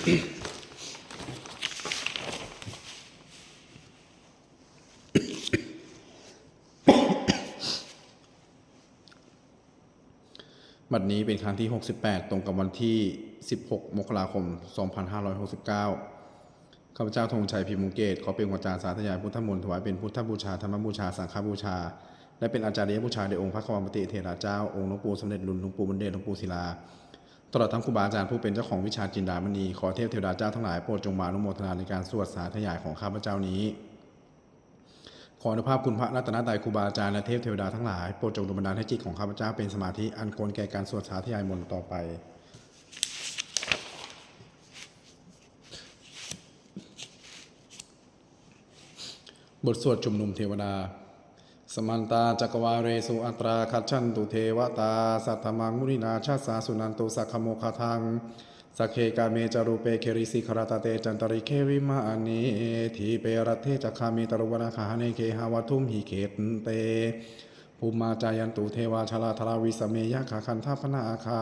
บัดนี้เป็นครั้งที่ 68 ตรงกับวันที่ 16 มกราคม 2569 ข้าพเจ้าธงชัยพิมุงเกต ขอเป็นหัวจารย์สาธยายพุทธมนต์ถวายเป็นพุทธบูชา ธรรมบูชา สังฆบูชา และเป็นอาจารย์บูชาในองค์พระควมปฏิเทระเจ้า องค์หลวงปู่สมเด็จลุนหลวงปู่บุญเดชหลวงปู่ศิลา ตลอดทั้งครูบาอาจารย์ผู้เป็นเจ้าของวิชาจินดามณีขอเทพเทวดาเจ้าทั้งหลายโปรดจงมาอนุโมทนาในการสวดสาธยายของข้าพเจ้านี้ ขออนุภาพคุณพระรัตนตรัยครูบาอาจารย์และเทพเทวดาทั้งหลายโปรดจงดลบันดาลให้จิตของข้าพเจ้าเป็นสมาธิอันควรแก่การสวดสาธยายมนต์ต่อไปบทสวดชุมนุมเทวดา สมันตาจักวาเรสุอัตราคัจฉันตุเทวตา สัทธมังมุนินาชาสาสุนันตุสักขโมคาทังสักเคกาเมจารูเปเคริสิคราตาเตจันตริเควิมาอนีทีเปรัตเทจักคามีตรุวนาคาเนเคหาวัตุมหิเขตเตภูมิมาจายันตุเทวาชลาธราวิสเมยะขาคันทาพนาอาคา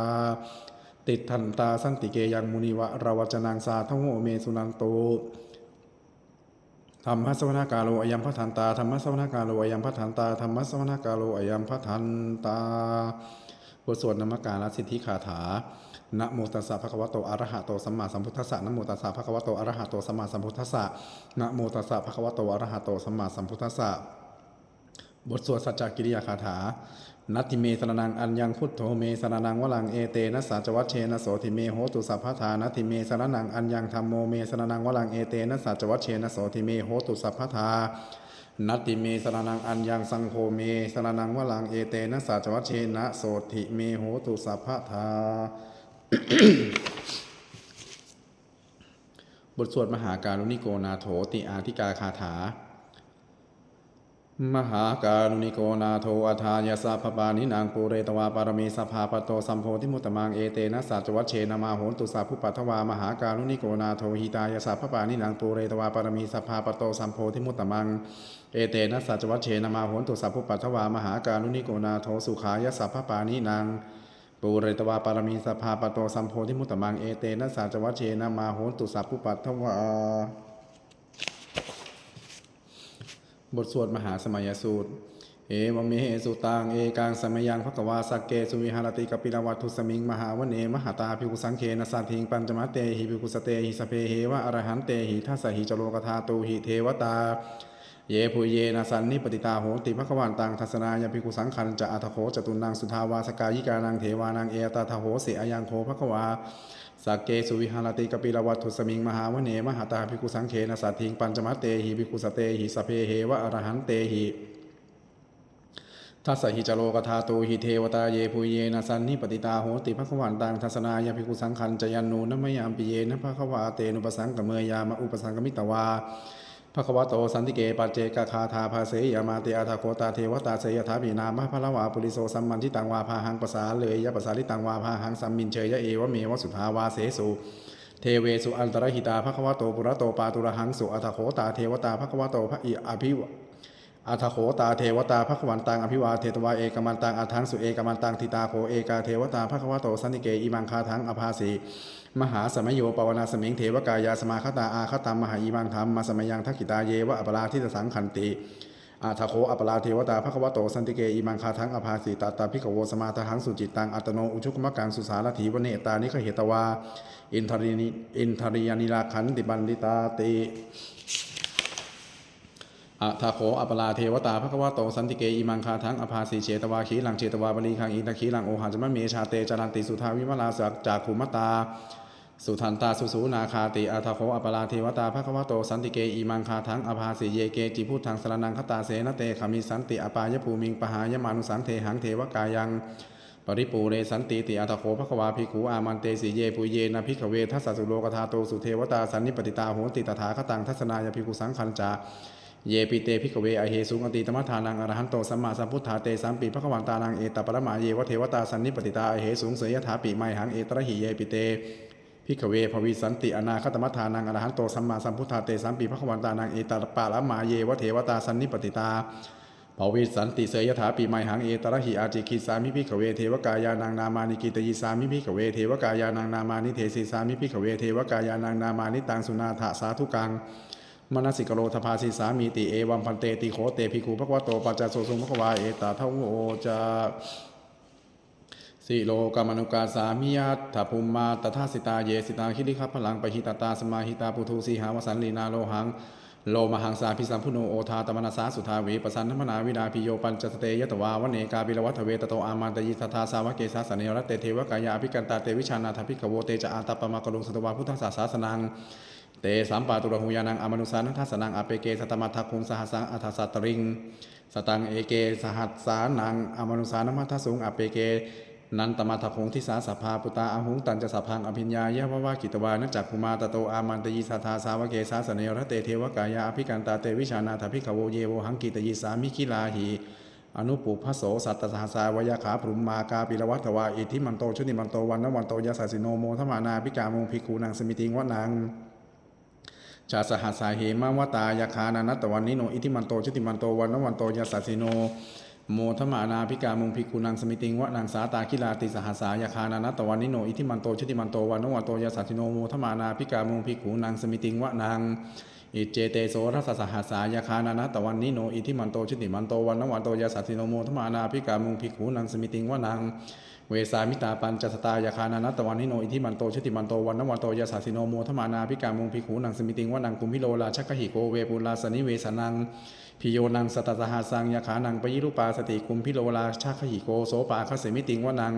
ติดทันตาสันติเกยังมุนิวะระวัจนังสาทโมเมสุนันตุ ธรรมะสวนากาโลอยัมพัทันตาธรรมะสวนากาโลอยัมพัทันตาธรรมะสวนากาโลอยัมพัทันตาบทสวดนมการสิทธิคาถานะโมตัสสะภะคะวะโตอะระหะโตสัมมาสัมพุทธัสสะนะโมตัสสะภะคะวะโตอะระหะโตสัมมาสัมพุทธัสสะนะโมตัสสะภะคะวะโตอะระหะโตสัมมาสัมพุทธัสสะบทสวดสัจจกิริยาคาถา นัตติเมสรนังอัญญังพุทโธเมสรนังวลังเอเตนะสาจวัชเชนะโสติเมโหตุสัพพทานัตติเมสรนังอัญญังธรรมโมเมสรนังวลังเอเตนะสาจวัชเชนะโสติเมโหตุสัพพทานัตติเมสรนังอัญญังสังโฆเมสรนังวลังเอเตนะสาจวัชเชนะโสติเมโหตุสัพพทาบทสวดมหาการุณิโกนาโถติอาธิกาคาถา มหาการุณิโกนาโทอัฏฐายาสาพปานินางปูเรตวาปารมีสภาปโตสัมโพธิมุตตมังเอเตนะสัจวัชเชนามาโหนตุสาภุปัทวามหาการุณิโกนาโทหิตายาสาพปานินางปูเรตวาปารมีสภาปโตสัมโพธิมุตตมังเอเตนะสัจวัชเชนามาโหนตุสาภุปัทวามหาการุณิโกนาโทสุขายาสาพปานินางปูเรตวาปารมีสภาปโตสัมโพธิมุตตมังเอเตนะสัจวัชเชนามาโหนตุสาภุปัทวา บทสวดมหาสมัยสูตร เอวเมสุตังเอกังสมยังภควาสักเกสุวิหารติกปิลวัตุสมิงมหาวเนมหาตาภิกุสังเคนสัตถิงปัญจมะเตหิภิกุสเตหิสเพเหวะอรหันเตหิทัสหิจโลกธาตูหิเทวตาเยภูเยนะสันนิปติตาโหติภควานตังทัสนายภิกุสังคันจะอัตโขจตุนังสุทาวาสกายิกานังเทวานังเอตตาโหเสอายังโคภควา สักเกสุวิหารติกปิลวัตถุสมิงมหาวเนมหาตาภิกุสังเขนสัตถิงปัญจมะเตหิภิกุสเตหิสเพเหวะอรหันเตหิทัสสหิจโลกธาตูหิเทวตาเยภูเยนะสันนิปติตาโหติภควานตังทัสนายภิกุสังคันจยันนูนมยามปิเยนะภควาเตนุปสังกเมยามะอุปสังกมิตวา ภควโตสันติเกปัจเจกคาธาภาเสยมาเตอาทาโคตาเทวตาเสยถาปีนามะพะละวาปุริโสสัมมันทิตังวาพาหังปสาเลยยะปสาลิตังวาพาหังสัมมินเชยยะเอวะเมวสุทาวาเสสุเทเวสุอันตรหิตาภควโตปุระโตปาตุระหังสุอัตโขตาเทวตาภควโตพระอิอภิวอัทโขตาเทวตาภควันตังอภิวาเทตวาเอกมันตังอัทังสุเอกมันตังทิตาโคเอกาเทวตาภควโตสันติเกอิมังคาทังอภาสี มหาสมัยโยปวนาสมิงเทวกายาสมาคตาอาคตัมมหาอิมังธรรมมาสมัยยังทักกิตาเยวะอปราทิตสังขันติอาทโคอปราเทวตาภควโตสันติเกอิมังคาทังอภาสีตาตาภิกโวสมาทังสุจิตตังอัตโนอุชุกมะกังสุสารถีวเนตานิขเหตวาอินทรินิอินทริยานิราขันติบันดิตาติอะทาโขอัปลาเทวตาภควโตสันติเกอิมังคาทังอภาสีเชตวาขีหลังเชตวาบรีคังอินทขีหลังโอหันจมะเมชาเตจารันติสุทาวิมลาสักจากขุมตา สุทันตาสุสูนาคาติอาทโขอัปปลาเทวตาภควโตสันติเกอิมังคาทังอภาสีเยเกจิพุทธังสรนังคตาเสนเตขมิสันติอปายภูมิงปหายมานุสังเทหังเทวกายังปริปูเรสันติติอัตโขภควาภิกขุอามันเตสีเยปุเยนะภิกขเวทัสสุโลกธาโตสุเทวตาสันนิปติตาโหติตถาคตังทัศนายภิกขุสังคัญจาเยปิเตภิกขเวอเหสุงอติตมะทานังอรหันโตสัมมาสัมพุทธาเตสัมปีพระวันตานังเอตปรมาเยวเทวตาสันนิปติตาอเหสุงเสยถาปิไมหังเอตระหิเยปิเต ภิกเวภวิสันติอนาคตมะทานังอรหันโตสัมมาสัมพุทธาเตสัมปีพระวันตานังเอตาปะละมาเยวเทวตาสันนิปติตาภวิสันติเสยยถาปีไมหังเอตระหิอาจิคิสามิพิขเวเทวกายานังนามานิกิตยิสามิพิขเวเทวกายานังนามานิเทศิสามิพิขเวเทวกายานังนามานิตังสุนาถสาธุกังมนสิกโรธพาสิสามีติเอวัมพันเตติโขเตภิกขุภควโตปัจจโสสุภควาเอตาเทโวจา สิโลกามนุกาสามิยัตถภูมิมาตถาสิตาเยสิตาคิริคัพพลังปหิตตาสมาหิตาปุถุสีหาวสันลีนาโลหังโลมหังสาพิสัมพุโนโอทาตมนาสาสุทาเวปสันธมนาวินาพิโยปัญจสเตยตวาวเนกาบิลวัฏเวตโตอามันตยิสัทาสาวเกสาสเนรตเตเทวกายาภิกันตาเตวิชานาถภิกขโวเตจะอาตาปมากรุงสตวาพุทธศาสาสนังเตสัมปาตุระหุยานังอมนุสานัทัสนังอเปเกสตมัทคุงสหัสสังอัฏสัตตริง สตังเอเกสหัสสานังอมนุสานมัทสุงอเปเก นันตมัทธคงทิสาสภาปุตาอหุงตันจะสพังอภิญญายะวะวากิตวานจักคุมาตโตอามันตยิสาธาสาวเกสาสเนรเตเทวกายาอภิกันตาเตวิชานาถภิกขโวเยโวหังกิตยิสามิคิลาหีอนุปุพโสสัตตสหสาวยาขาพรุมมากาปิรวัตถวาอิทิมันโตชุติมันโตวันนวันโตยาสาสิโนโมทมานาพิกามงพิกูนางสมิติงวะนังชาสหัสสาเหมาวตายาคานานัตตวันนิโนอิทิมันโตชุติมันโตวันนวันโตยาสัสิโน โมทมานาพิกามุงพิกุนังสมิติงวะนางสาตาคิลาติสหัสายาคานานัตวันนิโนอิทิมันโตชุติมันโตวันนวันโตยาสัสสิโนโมทมานาพิกามุงพิกุนังสมิติงวะนางอิเจเตโสรัสสหัสายาคานานัตวันนิโนอิทิมันโตชุติมันโตวันนวันโตยาสัสสิโนโมทมานาพิกามุงพิกุนังสมิติงวะนางเวสามิตาปัญจสตายาคานานัตวันนิโนอิทิมันโตชุติมันโตวันนวันโตยาสาสิโนโมทมานาพิกามุงพิขูนังสมิติงวนังกุมพิโลราชักหิโกเวปุลาสนิเวสนัง พิโยนังสตตหาสังยาขานังปยิรุปาสติคุมพิโลราชักขหิโกโสปาคเสมิติงวนัง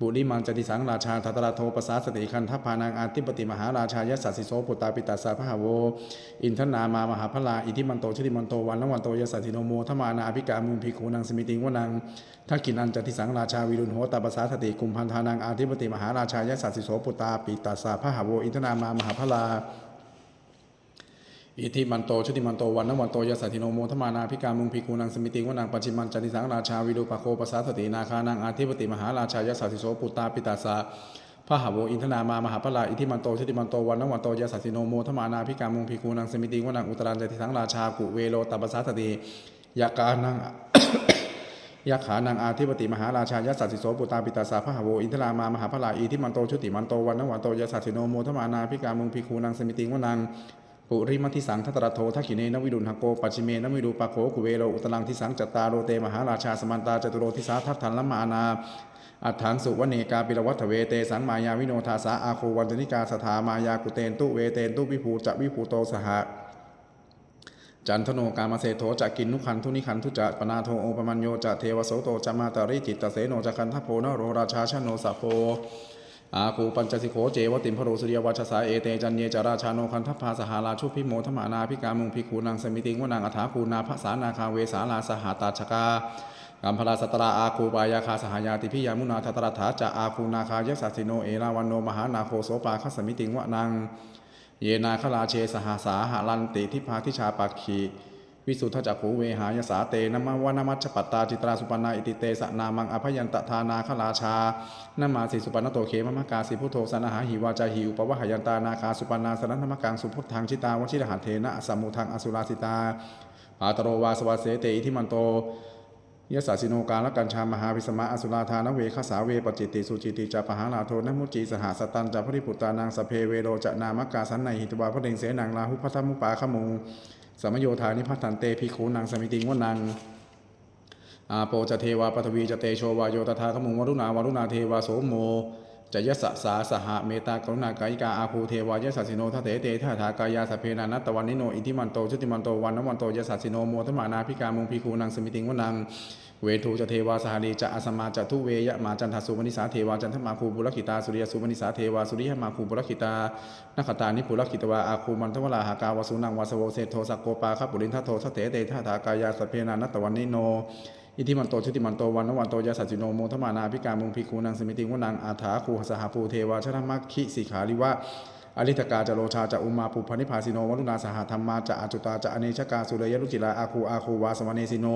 บุริมังจติสังราชาทัตระโทปสาสติคันทัพพานังอาติปติมหาราชายสัสสิโสปุตตาปิตาสาพหาโว อินทนามามหาพลาอิทิมันโตชุติมันโตวันนวันโตยสัสสิโนโมทมานาอภิกามุงพิขูนังสมิติงวนังทักกินันจติสังราชาวิรุณโหตปสาสติกุมพันธานังอาธิปติมหาราชายสัสสิโสปุตตาปิตาสาพหาโว อินทนามามหาพลา อิทิมันโตชุติมันโตวันนวันโตยาสัสสิโนโมทมานาพิการมุงพิกูนังสมิติงวนังปัจจิมันจติสังราชาวิรุปโคปัสาสตินาคานังอาธิปติมหาราชายาสัสสิโสปุตตาปิตาสาพระหาวอินทนามามหาพลาอิทิมันโตชุติมันโตวันนวันโตยาสัสสิโนโมทมานาพิการมุงพิกูนังสมิติงวนังอุตรันจติสังราชากุเวโลตปสาสติยากานังยักขานังอาธิปติมหาราชายสัสิโสปุตตาปิตาสาพหาโวอินทรามามหาพลาอีทิมันโตชุติมันโตวันนวันโตยสัสิโนโมทมานาพิกามุงพิคูนังสมิติวนัง ปุริมัทิสังทัตระโททักขิเนนวิดุลหโกปัจิเมนวิดูปะโขกุเวโลอุตลังทิสังจัตตาโรเตมหาราชาสมันตาจตุโรทิสาทัตถันละมานาอัฏฐานสุวเนกาปิรวัฏเวเตสังมายาวิโนทาสาอาโควันจนิกาสถามายากุเตนตุเวเตนตุวิภูจะวิภูโตสหะจันทโนกามาเสโทจะกินนุคันทุนิคันทุจะปนาโทโอปมัญโยจะเทวโสโตจะมาตาริจิตตเสโนจะคันทโพนโรราชาชโนสะโพ อาคูปัญจสิโขเจวติมพโรสุริยวัชสาเอเตจันเยจาราชาโนคันทพาสหาราชุพิโมทมานาพิกามุงพิคูนังสมิติงวนังอัฐาคูนาภาษานาคาเวสาลาสหาตาชกากัมพลาสตราอาคูปายาคาสหายาติพิยามุนาทัตรถาจะอาคูนาคายสัสสิโนเอราวันโนมหานาโคโสปาคสมิติงวนัง เยนาคลาเชสหาสาหาลันติทิพาทิชาปักขี วิสุทธจักขูเวหายสาเตนมวนามัชปัตตาจิตราสุปนาอิติเตสะนามังอภยันตทานาคลาชานมาสิสุปนโตเขมมะกาสิพุทโธสนหาหิวาจาหิอุปวะหยันตานาคาสุปนาสนันธรรมกังสุพุทธังชิตาวชิรหันเทนะสัมมุทังอสุราสิตาปาตโรวาสวาเสเตอิทิมันโตยสสสิโนกาลกัญชามหาวิสมะอสุราธานเวคสาเวปจิตติสุจิติจาปหาลาโทนมุจีสหสตันจาพริปุตตานังสเพเวโรจะนามกกาสันในหิตวาพระเดงเสนังลาหุพัทมุปาขมุง สมโยธานิพัทันเตพิคูนังสมิติงวนังอาโปจะเทวาปฐวีจะเตโชวาโยตถาขมุงวรุณาวรุณาเทวาโสโมจะยสสสาสหเมตากรุณากายิกาอาภูเทวายสสสิโนทเถเตทาถากายาสเพนานัตตวันนิโนอิทิมันโตชุติมันโตวันนวันโตยสสสิโนโมทมานาพิกามุงพิคูนังสมิติงวนัง เวทูจะเทวาสหารีจะอสมาจะทุเวยะมาจันทสุวนิสาเทวาจันทมาคูบุรคิตาสุริยสุวนิสาเทวาสุริยมาคูบุรคิตานคตานิปุรคิตวาอาคูมันทวราหากาวสุนังวาสโวเศโทสักโกปาคปุรินทโทสเตเตทาถากายาสเพนานัตตวันนิโนอิทิมันโตชุติมันโตวันนวันโตยาสัจจิโนโมทมานาพิการมุงพิคูนังสมิติวนังอาถาคูหสหภูเทวาชนะมัคคิสิขาริวะ อริธกาจะโลชาจะอุมาปุพนิพาสิโนวรุณาสหธรรมาจะอาจุตาจะอเนชกาสุรยลุจิลาอาคูอาคูวาสวเนสิโน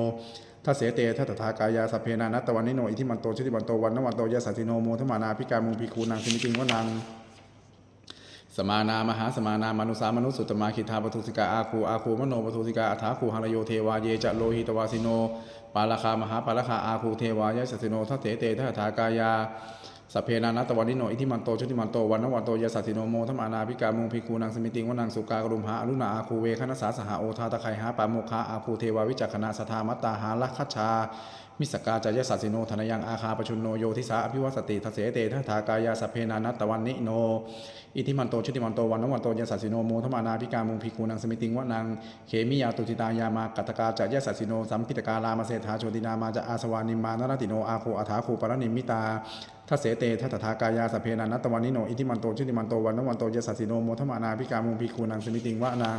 ทัสเสเตทัตถากายาสเพนานัตตวันนิโนอิทิมันโตชุติมันโตวันนวันโตยาสัจจิโนโมทมานาพิการมุงพิคูนังสิมิติวนังสมานามหาสมานามนุสามนุสุตมาคิทาปทุสิกาอาคูอาคูมโนปทุสิกาอัฐาคูหารโยเทวาเยจะโลหิตวาสิโนปาลคามหาปาลคาอาคูเทวายะสสิโนทัตเถเตทัตถากายา สพเพนานัตตวันนิโนอิทิมันโตชุติมันโตวันนวันโตยาสัติโนโมธรรมานาภิกามุงพิกูนังสมิติงวนังสุกากรุมหาอรุณาอาคูเวคณสาสหาโอทาตะไคหาปาโมคาอาคูเทวาวิจักขณาสธามัตตาหาลักขชา มิสกาจายสัสสิโนธนยังอาคาปชุนโนโยทิสาอภิวัสติทเสเตทัตถากายาสเพนานัตตวันนิโน อิทิมันโตชุติมันโตวันนวันโตยสัสสิโนโมธมานาภิกามุงภิกขุนังสมิติงวะนังเขมิยาตุติตายามากัตกาจายสัสสิโนสัมพิตกาลามาเสธาโชตินามาจะอาสวานิมานรติโนอาโคอาถาโคปรนิมิตาทัเสเตทัตถากายาสเพนานัตตวันนิโนอิทิมันโตชุติมันโตวันนวันโตยสัสสิโนโมธมานาภิกามุงภิกขุนังสมิติงวะนัง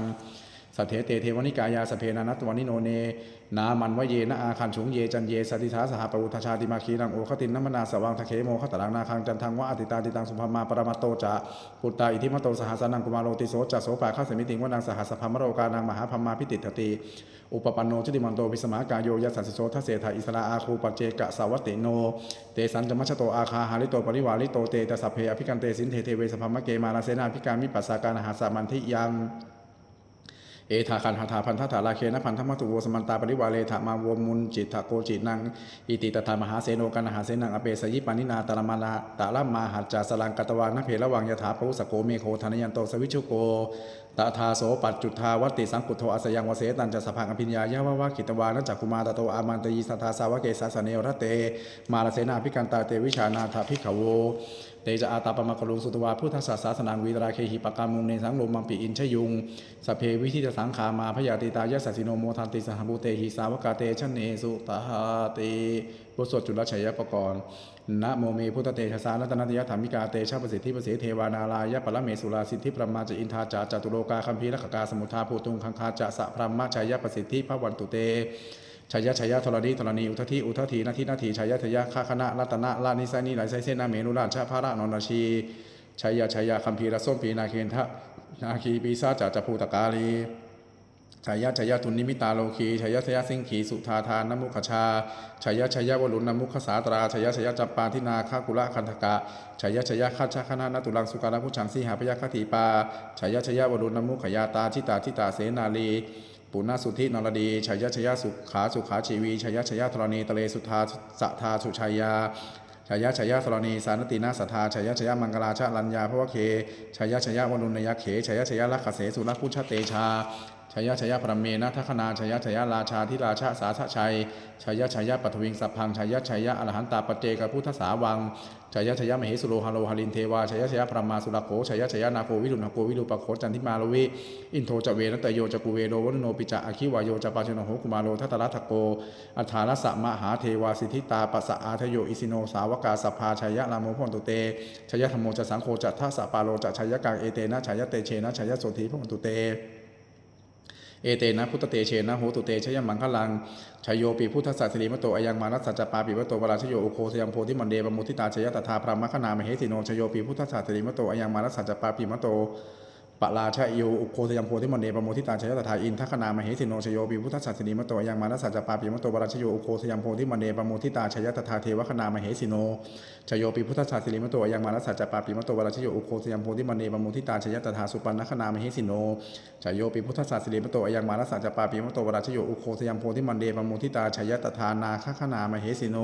สัทเถเตเทวนิกายาสพเพนานัตวานิโนเน นามันวะเยนะอาคันฉุงเยจันเยสติทาสหปอุทชาติมาคีนังโอคตินนมนาสวังทะเคโมขตลังนาคังจันทังวะอติตาติตังสุภมาปรมาโตจะปุตตาอิทิมโตสหัสนังกุมารโรติโสจะโสปาข้าสมิติงวนังสหัสพมโรกานังมหาพมมาพิติตติอุปปันโนชติมันโตพิสมากายโยยัสสันสิโสทเสถาอิสระอาคูปเจกะสาวัติโน เตสันจมัชโตอาคาหาริโตปริวาริโตเตตสัพเพอภิกันเตสินเทเทเวสพมะเกมาลาเสนาภิการมิปัสสาการหาสามันทิยัง เอธาคันหาธาพันธถาลาเคนะพันธมัตุโวสมันตาปริวาเลธามาวมุนจิตถโกจินังอิติตถามหาเสโนกันหาเสนังอเปสยิปานินาตรมาลาตาลัมาหัจจาสลังกตวานเพระวังยถาภูสโกเมโคธนยันโตสวิชุโกตถาโสปัจจุทาวัติสังกุโทอัสยังวเสตันจะสพังอภิญญายะวะวะกิตวานัจจคุมาตโตอามันตยีสัทธาสาวเกสาสเนวรเต มาลเสนาภิกันตาเตวิชานาถาภิกขโวเตจะอาตาปมะกลุงสุตวาพุทธศาสสนังวีตราเคหิปกามุงในสังโลมังปิอินชยุงสเพวิธิตสังขามาพยาติตายะสัสิโนโมทันติสหบุเตหิสาวกาเตชะเนสุตหาติบทสวดจุลชัยปกรณ์นะโมเมพุทธเตชะสานัตนัตยธรรมิกาเตชะประสิทธิประสิทธิเทวานาลายะปรเมสุราสิทธิประมาจอินทาจาจตุโลกาคัมภีรักกาสมุทาภูตุงคังคาจะสะพรมมชัยะประสิทธิพระวันตุเตชัยยะชัยยะธรณีธรณีอุทธิอุทธินาทีนาทีชัยยะชัยยะข้าคณะรัตนะลานิสัยนิไหลไซเซนาเมนุราชพระระนนชีชัยยะชัยยะคัมภีรส้มปีนาเคนทะนาคีปีซาจจจภูตกาลี ชัยยะชัยยะทุนนิมิตาโลคีชัยยะชัยยะสิงขีสุธาทานนมุขชาชัยยะชัยยะวรุณนมุขสาตราชัยยะชัยยะจัปปาทินาคากุละคันธกะชัยยะชัยยะคัจฉคณะนตุลังสุการพุชังสีหาพยาคติปาชัยยะชัยยะวรุณนมุขยาตาชิตาชิตาเสนาลีปุณณสุธินรดีชัยยะชัยยะสุขาสุขาชีวีชัยยะชัยยะธรณีตะเลสุธาสทาสุชัยยาชัยยะชัยยะธรณีสานตินาสัทธาชัยยะชัยยะมังกลาชะลัญญาพระวะเคชัยยะชัยยะวรุณยะเขชัยยะชัยยะลักขเสสุรพุชเตชา ชัยะชยะพระเมนะทัคนาชัยะชยะราชาธิราชาสาธชัยชัยะชยะปัทวิงสัพพังชัยะชยะอรหันตาปเจกพุทธสาวังชัยะชยะมเหสุโลหะโลหะลินเทวาชัยะชยะพระมาสุรโขชัยะชยะนาโควิรุณโควิรุปโขจันทิมาลวิอินโทจเวนัตโยจกุเวโลวันุโนปิจะอคิวายโยจปาชนโหกุมาโลทัตตะรัตโกอัฏฐานัสสะมหาเทวาสิทธิตาปัสสะอาทโยอิสิโนสาวกาสัพพาชัยยะลามโมพนตุเตชัยะธรรมโมจะสังโฆจะทัสะปาโลจะชัยะกังเอเตนะชัยะเตเชนะชัยะโสธีพนตุเต เอเตนะพุทธเตเชนะโหตุเตชยมังคลังชยโยปีพุทธศาสนิมโตอายังมานัสสัจจปาปีมโตวราชโยโอโคสยามโพธิมันเดปมุทิตาชยตถาพระมคณามเหสิโนชยโยปีพุทธศาสนิมโตอายังมานัสสัจจปาปีมโต ปะราชโยอุโคสยามโพธิมันเดปโมทิตาชยตถาอินทัคณามเหสิโนชโยปิพุทธศาสนีมโตอยังมานัสสัจปาปิมโตวราชโยอุโคสยามโพธิมันเดปโมทิตาชยตถาเทวคณามเหสิโนชโยปิพุทธศาสนีมโตอยังมานัสสัจปาปิมโตวราชโยอุโคสยามโพธิมันเดปโมทิตาชยตถาสุปันนคณามเหสิโนชโยปิพุทธศาสนีมโตอยังมานัสสัจปาปิมโตวราชโยอุโคสยามโพธิมันเดปโมทิตาชยตถานาคคณามเหสิโน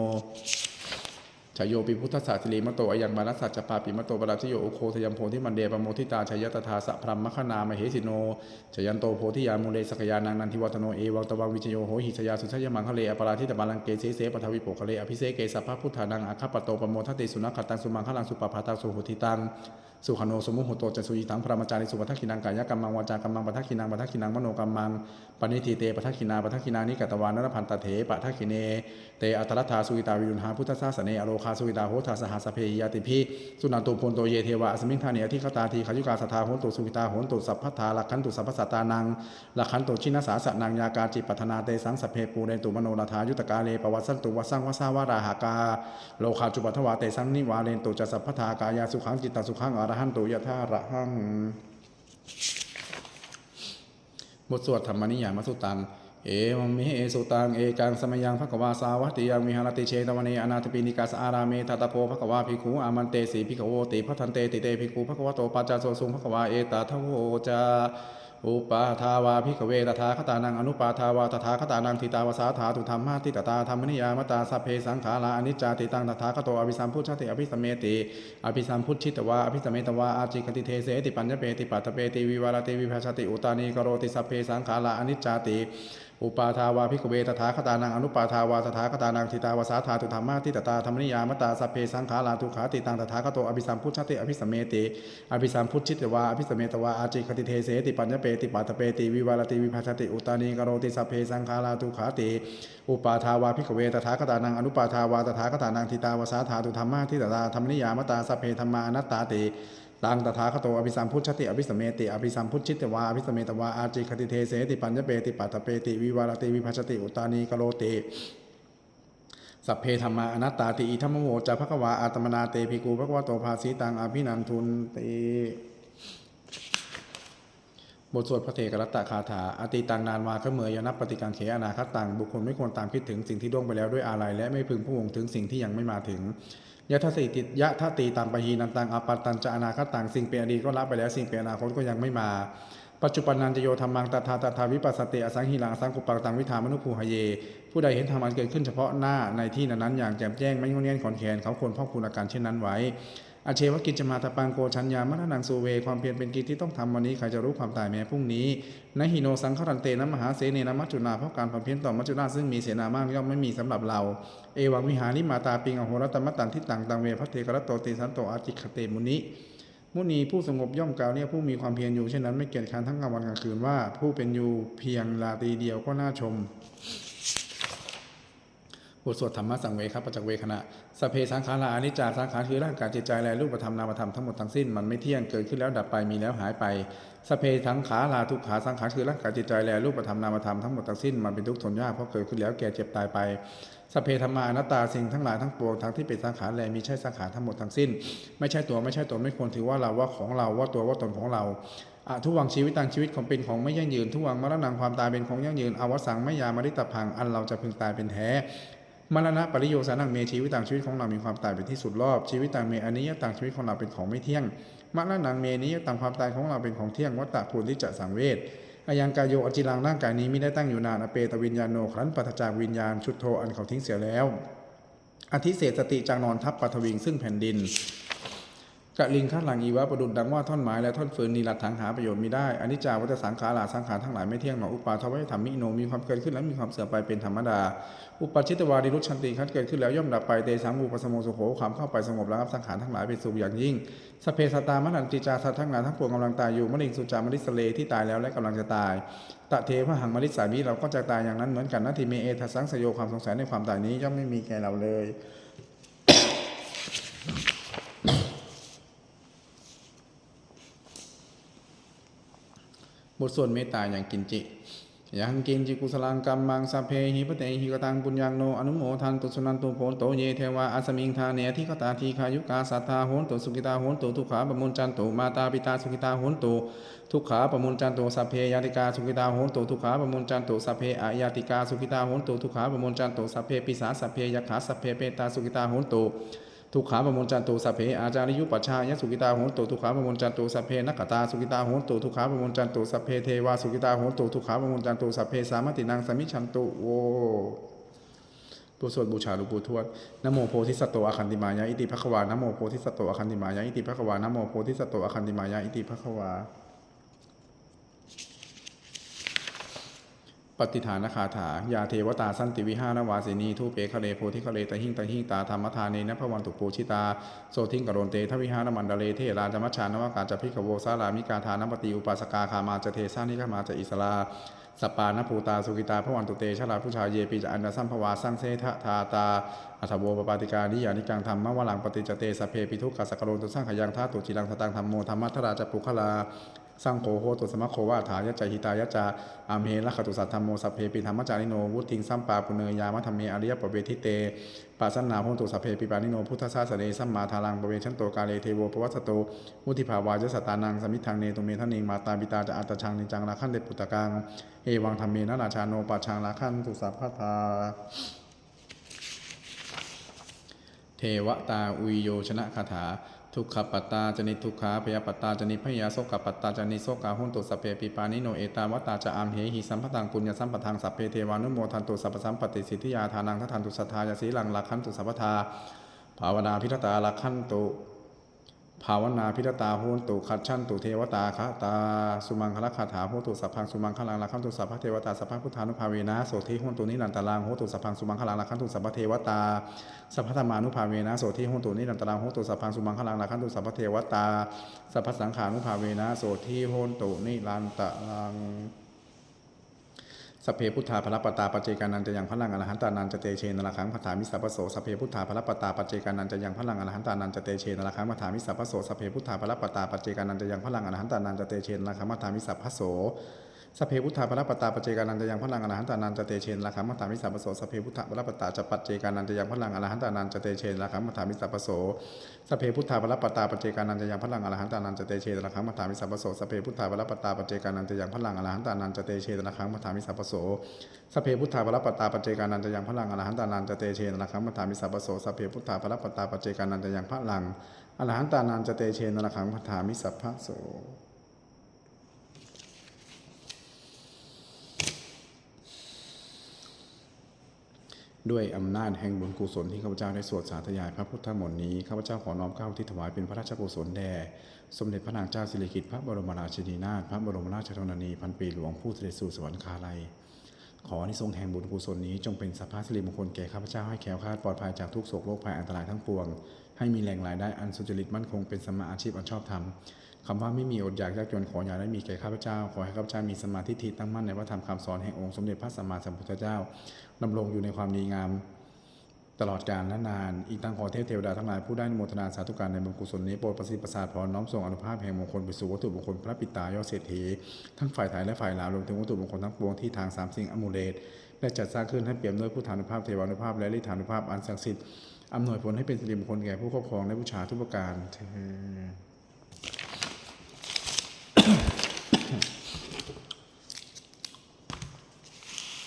ชายโยปิพุทธศาสนีมโตอายังมานัสสัจปาปิมโตปราชโยอุโคสยามโพธิมันเดปโมทิตาชยตถาสะพรมมคณามเหสิโนชยันโตโพธิยามุเลสกยานังนันทิวัตโนเอวังตวังวิชโยโหหิชยาสุชยมังคะเลอปราทิตบาลังเกเสเสปทวิโปคะเลอภิเสเกสัพพพุทธานังอาคปโตปโมทัติสุนัขตังสุมังคลังสุปปาตังสุหุติตัง สุขโนสมุโหโตจะสุยิตังพระมจาริสุปัทคินังกายกรรมังวาจากรรมังปัทคินังปัทคินังมโนกรรมังปณิทีเตปัทคินาปัทคินานิกตวานนพันตเถปัทคิเนเตอัตรัฐาสุวิตาวิรุณหาพุทธศาสเนอโลคาสุวิตาโหทาสหัสเพหิยติพิสุนันตุพลโตเยเทวะสมิงธาเนอธิคตาทีขายุกาสทาโหตุสุวิตาโหตุสัพพทาลักขันตุสัพพสตานังลักขันตุชินสาสนังยากาจิปัทนาเตสังสเพปูเรตุมโนนาธายุตกาเลปวัสสันตุวสังวสาวาราหากาโลคาจุปัทวาเตสังนิวาเรนตุจะสัพพทากายาสุขังจิตตสุขังอรหันตุยะธาระหังบทสวดธรรมนิยามสุตัง เอวมิเอสุตัง เอกังสมยังภควาสาวัติยังมิหารติเชตวเนอนาถปินิกาสอาราเมทัตโพภควาภิกขุอามันเตสีภิกขโวติพระทันเตติเตภิกขุภควโตปัจจาโสสุงภควาเอตาทโวจา อุปาทาวาภิกเวตถาคตานังอนุปาทาวาตถาคตานังทิตาวสาถาตุธรรมาติตตาธรรมนิยามตาสัพเพสังขาราอนิจจาติตังตถาคโตอภิสัมพุทธติอภิสมเมติอภิสัมพุทธิตวาอภิสมเมตวาอาจิคติเทเสติปัญญเปติปัตตเปติวิวารติวิภัชติอุตานีกโรติสัพเพสังขาราอนิจจาติ อุปาทาวาภิกเวตถาคตานังอนุปาทาวาตถาคตานังทิตาวสาถาตุธรรมาติตตาธรรมนิยามตาสัพเพสังขาราทุขาติตังตถาคโตอภิสัมพุทธติอภิสัมเมติอภิสัมพุทธิตวาอภิสัมเมตวาอาจิคติเทเสติปัญญเปติปัตเปติวิวารติวิภัชติอุตานีกโรติสัพเพสังขาราทุขาติอุปาทาวาภิกเวตถาคตานังอนุปาทาวาตถาคตานังทิตาวสาถาตุธรรมาทิตตาธรรมนิยามตาสัพเพธรรมานัตตาติ ตังตถาคโตอภิสัมพุทธติอภิสมเมติอภิสัมพุทธิตวาอภิสมเมตวาอาจิคติเทเสติปัญญเปติปัตเปติวิวารติวิภัชติอุตานีกโลติสัพเพธรรมาอนัตตาติอิธรรมโมจะภควาอาตมนาเตภิกูภควโตภาสีตังอภินันทุนติบทสวดพระเถกรัตตคาถาอติตังนานวาขเมยยนับปฏิกังเขอนาคตังบุคคลไม่ควรตามคิดถึงสิ่งที่ล่วงไปแล้วด้วยอาลัยและไม่พึงพวงถึงสิ่งที่ยังไม่มาถึง ยะทสิติยะทัตตีตามปะหีนันตังอปัตตันจะอนาคตังสิ่งเป็นอดีตก็ละไปแล้วสิ่งเป็นอนาคตก็ยังไม่มา ปัจจุบันนันจโยธรรมังตถาตถาวิปัสสติอสังหิลังสังกุปังตังวิธามนุภูหเย ผู้ใดเห็นธรรมันเกิดขึ้นเฉพาะหน้าในที่นั้นๆอย่างแจ่มแจ้งไม่งงเงียนขอนแขนเขาควรพ่อคุณอาการเช่นนั้นไว้ อาเชวกิจจะมาตปังโกชัญญามัทนังสุเว ความเพียรเป็นกิจที่ต้องทำวันนี้ใครจะรู้ความตายแม้พรุ่งนี้นหิโนสังขรันเตนะมหาเสเนนะมัจจุนาเพราะการความเพียรต่อมัจจุนาซึ่งมีเสนามากย่อมไม่มีสำหรับเรา เอวังวิหาริมาตาปิงอโหรตมตังทิตังตังเวพระเทกรตโตติสันโตอาจิคเตมุนิมุนีผู้สงบย่อมกล่าวเนี่ยผู้มีความเพียรอยู่เช่นนั้นไม่เกียจค้านทั้งกลางวันกลางคืนว่า ผู้เป็นอยู่เพียงลาตีเดียวก็น่าชม บทสวดธรรมะสังเวครับประจักษ์เวขณะสเพสังขาราอนิจจาสังขารคือร่างกายจิตใจและรูปธรรมนามธรรมทั้งหมดทั้งสิ้นมันไม่เที่ยงเกิดขึ้นแล้วดับไปมีแล้วหายไปสเพสังขาราทุกขาสังขารคือร่างกายจิตใจและรูปธรรมนามธรรมทั้งหมดทั้งสิ้นมันเป็นทุกข์ทนยากเพราะเกิดขึ้นแล้วแก่เจ็บตายไปสเพธรรมานัตตาสิ่งทั้งหลายทั้งปวงทั้งที่เป็นสังขารแลมีใช่สังขารทั้งหมดทั้งสิ้น ไม่ใช่ตัวไม่ใช่ตนไม่ควรถือว่าเราว่าของเราว่าตัวว่าตนของเราอทุวังชีวิตต่างชีวิตของเป็นของไม่ยั่งยืนทุวังมรณะความตายเป็นของยั่งยืนอวสังไม่ยามริตพังอันเราจะพึงตายเป็นแท้ มรณะปริโยสานังเมชีวิตต่างชีวิตของเรามีความตายเป็นที่สุดรอบชีวิตต่างเมอนิยตต่างชีวิตของเราเป็นของไม่เที่ยงมรณะเมนิยตต่างความตายของเราเป็นของเที่ยงวัตตะภูริจะสังเวชอายังกายโยอจิลังร่างกายนี้ไม่ได้ตั้งอยู่นานอเปตวิญญาโนครั้นปัทจากวิญญาณชุดโทอันเขาทิ้งเสียแล้ว อธิเศษสติจางนอนทับปัทวิงซึ่งแผ่นดิน กะลิงข้าหลังอีวะประดุดดังว่าท่อนไม้และท่อนฟืนนีรัตถังหาประโยชน์มิได้อนิจจาวัฏสังขาราสังขารทั้งหลายไม่เที่ยงหนออุปาทวายธรรมิโนมีความเกิดขึ้นและมีความเสื่อมไปเป็นธรรมดา อุปาชิตวาดิรุชันติคันเกิดขึ้นแล้วย่อมดับไปเตสังมูปสโมสุโขความเข้าไปสงบระงับสังขารทั้งหลายเป็นสุขอย่างยิ่งสเพสตามนันติจาสัตว์ทั้งหลายทั้งปวงกำลังตายอยู่มะลิงสุจามริสเลที่ตายแล้วและกำลังจะตายตะเทพหังมริสามีเราก็จะตายอย่างนั้นเหมือนกันนาทีเมเอทัสสังสโยความสงสัยในความตายนี้ย่อมไม่มีแก่เราเลย บทส่วดเมตตาอย่างกินจิยังกินจิกุสลังกัมมังสัพเพหิปะเตหิกตังปุญญังโนอนุโมทันตุสุนันตุโพนโตเยเทวาอัสมิงทาเนทิกตาทีขายุกาสัทธาโหนตุสุกิตาโหนตุทุกขาปมุนจันตุมาตาปิตาสุกิตาโหนตุทุกขาปมุนจันตุสัพเพยาติกาสุกิตาโหนตุทุกขาปมุนจันตุสัพเพอายาติกาสุกิตาโหนตุทุกขาปมุนจันตุสัพเพปิสาสัพเพยขาสัพเพเปตาสุกิตาโหนตุ ทุกขาปมุนจันตุสัพเพอาจาริยุปัชชายสุกิตาโหนตุทุกขาปมุนจันตุสัพเพนักตาสุกิตาโหนตุทุกขาปมุนจันตุสัพเพเทวาสุกิตาโหนตุทุกขาปมุนจันตุสัพเพสามตินางสมิชันตุโวตัวสวดบูชาหลวงปู่ทวดนโมโพธิสัตโตอคันติมายะอิติภควานโมโพธิสัตโตอคันติมายะอิติภควานโมโพธิสัตโตอคันติมายะอิติภควา ปฏิฐานคาถายาเทวตาสันติวิหารวาสินีทูเปคะเลโพธิคะเลตะหิงตะหิงตาธรรมทานเนนพระวันตุปูชิตาโสทิงกโรนเตทวิหารมันดาเลเทราจมัชชานวากาจพิกโวสารามิกาทานปฏิอุปาสกาคามาจเทสานิกามาจอิสลาสปานภูตาสุกิตาพระวันตุเตชลาผู้ชายเยปิจอันดาสัมภวาสังเสทะทาตาอัฐโวปปาติกานิยานิกังธรรมวลังปฏิจเตสเพปิทุกขสกโรตุสร้างขยังธาตุจิรังสตังธรรมโมธรรมัทราจปุคลา สังโฆโหตุสมะโควาถายะจหิตายะจาอามเฮละขตุสัทธรรมโมสัพเพปิธรรมจาริโนวุติงสัมปาปุเนยามะธรรมเมอริยปเวทิเตปัสสนาโหตุสัพเพปิปานิโนพุทธศาสเนสัมมาทารังปเวชันโตกาเลเทโวปวัสโตมุทิภาวายะสตานังสมิทธังเนตุเมทะเนงมาตาบิตาจะอัตชังนิจังราคันเดปุตตะกังเอวังธรรมเมนะราชาโนปัชังราคันตุสัพพทาเทวตาอุยโยชนะคาถา ทุกขปัตตาจนิทุกขาพยาปัตตาจนิพยาโสกปัตตาจนิโสกาหุนตุสเพปิปานิโนเอตาวตาจะอามเหหิสัมปตังปุญญสัมปทังสัพเพเทวานุโมทันตุสัพสัมปติสิทธิยาทานังทัทันตุสัทธายาสีลังลักขันตุสัพพทาภาวนาพิรตาลักขันตุ ภาวนาพิรตาโหนตุขัดชั่นตุเทวตาคะตาสุมังคละคาถาโหตุสัพพังสุมังคลังละขันตุสัพพะเทวตาสัพพะพุทธานุภาเวนะโสธิโหนตุนิรันตรังโหตุสัพพังสุมังคลังละขันตุสัพพะเทวตาสัพพะธรรมานุภาเวนะโสธิโหนตุนิรันตรังโหตุสัพพังสุมังคลังละขันตุสัพพะเทวตาสัพพะสังขานุภาเวนะโสธิโหนตุนิรันตรัง สเพพุทธาพระปตาปเจกานันจะยังพลังอรหันตานันจะเตเชนละคังพถามิสัพพโสสเพพุทธาพระปตาปเจกานันจะยังพลังอรหันตานันจะเตเชนละคังพถามิสัพพโสสเพพุทธาพระปตาปเจกานันจะยังพลังอรหันตานันจะเตเชนละคังพถามิสัพพโส สเพพุทธาพระปตาปเจกานันจะยังพลังอรหันตานันจะเตเชนละครั้งพถามิสัพโสสเพพุทธาพระปตาจะปัจเจกานันจะยังพลังอรหันตานันจะเตเชนละครั้งพถามิสัพโสสเพพุทธาพระปตาปเจกานันจะยังพลังอรหันตานันจะเตเชนละครั้งพถามิสัพโสสเพพุทธาพระปตาปเจกานันจะยังพลังอรหันตานันจเตเชนละครั้งพถามิสัพโสสเพพุทธาภรปตตาปเจกานันจะยังพลังอรหันตานันจะเตเชนละครั้งมัฏฐามิสัพโสสเพพุทธาภรปตตาปเจกานันจะยังพลังอรหันตานันจะเตเชนละครั้งมัฏฐามิสัพพโส ด้วยอำนาจแห่งบุญกุศลที่ข้าพเจ้าได้สวดสาธยายพระพุทธมนต์นี้ข้าพเจ้าขอน้อมเกล้าที่ถวายเป็นพระราชกุศลแด่สมเด็จพระนางเจ้าสิริกิติ์พระบรมราชินีนาถพระบรมราชชนนีพันปีหลวงผู้เสด็จสู่สวรรคาลัยขอที่ทรงแห่งบุญกุศลนี้จงเป็นสัพพสิริมงคลแก่ข้าพเจ้าให้แคล้วคลาดปลอดภัยจากทุกโศกโรคภัยอันตรายทั้งปวง ให้มีแหล่งรายได้อันสุจริตมั่นคงเป็นสมมาอาชีพอันชอบธรรม คำว่าไม่มีอดอยากยากจนขออย่าได้มีแก่ข้าพเจ้า ขอให้ข้าพเจ้ามีสมาธิทิตั้งมั่นในพระธรรมคำสอนแห่งองค์สมเด็จพระสัมมาสัมพุทธเจ้าดำรงอยู่ในความดีงามตลอดกาลและนาน อีกทั้งขอเทพเทวดาทั้งหลายผู้ได้อนุโมทนาสาธุการในบุญกุศลนี้โปรดประสิทธิประสาทพรน้อมส่งอนุภาพแห่งมงคลไปสู่วัตถุมงคลพระปิตายอดเศรษฐีทั้งฝ่ายไทยและฝ่ายลาวรวมถึงวัตถุมงคลทั้งปวงที่ทางสามสิ่งอมูเลตได้จัดสร้างขึ้นให้เปี่ยมด้วยพุทธานุภาพเทวานุภาพและฤทธานุภาพอันศักดิ์สิทธิ์อำนวยผลให้เป็นสิริมงคลแก่ผู้ครอบครองและผู้ชาทุกประการเทอ